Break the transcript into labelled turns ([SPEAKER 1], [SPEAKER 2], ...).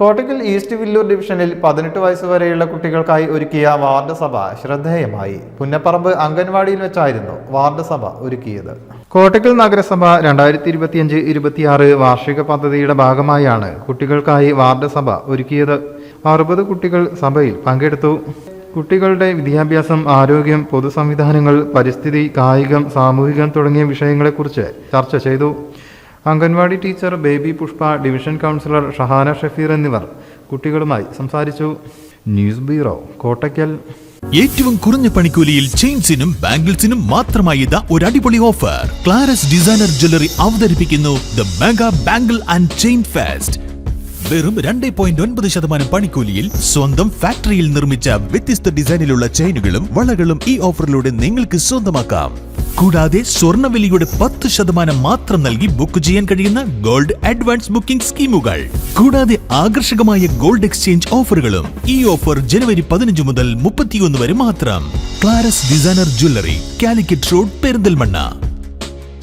[SPEAKER 1] Kottakkal east Villur ഡിവിഷനിൽ പതിനെട്ട് വയസ്സ് വരെയുള്ള കുട്ടികൾക്കായി ഒരുക്കിയ വാർഡ് സഭ ശ്രദ്ധേയമായി. പുന്നപ്പറമ്പ് അംഗൻവാടിയിൽ വെച്ചായിരുന്നു വാർഡ് സഭ ഒരുക്കിയത്. കോട്ടക്കൽ നഗരസഭ രണ്ടായിരത്തി ഇരുപത്തിയഞ്ച് ഇരുപത്തിയാറ് വാർഷിക പദ്ധതിയുടെ ഭാഗമായാണ് കുട്ടികൾക്കായി വാർഡ് സഭ ഒരുക്കിയത്. അറുപത് കുട്ടികൾ സഭയിൽ പങ്കെടുത്തു. കുട്ടികളുടെ വിദ്യാഭ്യാസം ആരോഗ്യം പൊതുസംവിധാനങ്ങൾ പരിസ്ഥിതി കായികം സാമൂഹികം തുടങ്ങിയ വിഷയങ്ങളെക്കുറിച്ച് ചർച്ച ചെയ്തു. Anganwadi teacher Baby Pushpa division councillor Shahana Shafeer എന്നിവർ കുട്ടികളുമായി സംസാരിച്ചു. News bureau Kottakkal.
[SPEAKER 2] ഏറ്റവും കുറഞ്ഞ പണിക്കൂലിയിൽ ചെയിൻസിനും ബാംഗിൾസിനും മാത്രമായി ഇതാ ഒരു അടിപൊളി ഓഫർ. ക്ലാരസ് ഡിസൈനർ ജ്വല്ലറി അവതരിപ്പിക്കുന്നു the mega bangle and chain fest. വെറും രണ്ട് പോയിന്റ് ഒൻപത് ശതമാനം പണിക്കൂലിയിൽ സ്വന്തം ഫാക്ടറിയിൽ നിർമ്മിച്ച വ്യത്യസ്ത ഡിസൈനിലുള്ള ചെയിനുകളും വളകളും ഈ ഓഫറിലൂടെ നിങ്ങൾക്ക് സ്വന്തമാക്കാം. കൂടാതെ സ്വർണവിലയുടെ പത്ത് ശതമാനം മാത്രം നൽകി ബുക്ക് ചെയ്യാൻ കഴിയുന്ന ഗോൾഡ് അഡ്വാൻസ് ബുക്കിംഗ് സ്കീമുകൾ. കൂടാതെ ആകർഷകമായ ഗോൾഡ് എക്സ്ചേഞ്ച് ഓഫറുകളും ഈ ഓഫർ ജനുവരി പതിനഞ്ച് മുതൽ മുപ്പത്തിയൊന്ന് വരെ മാത്രം. Claras designer jewellery Calicut road Perinthalmanna.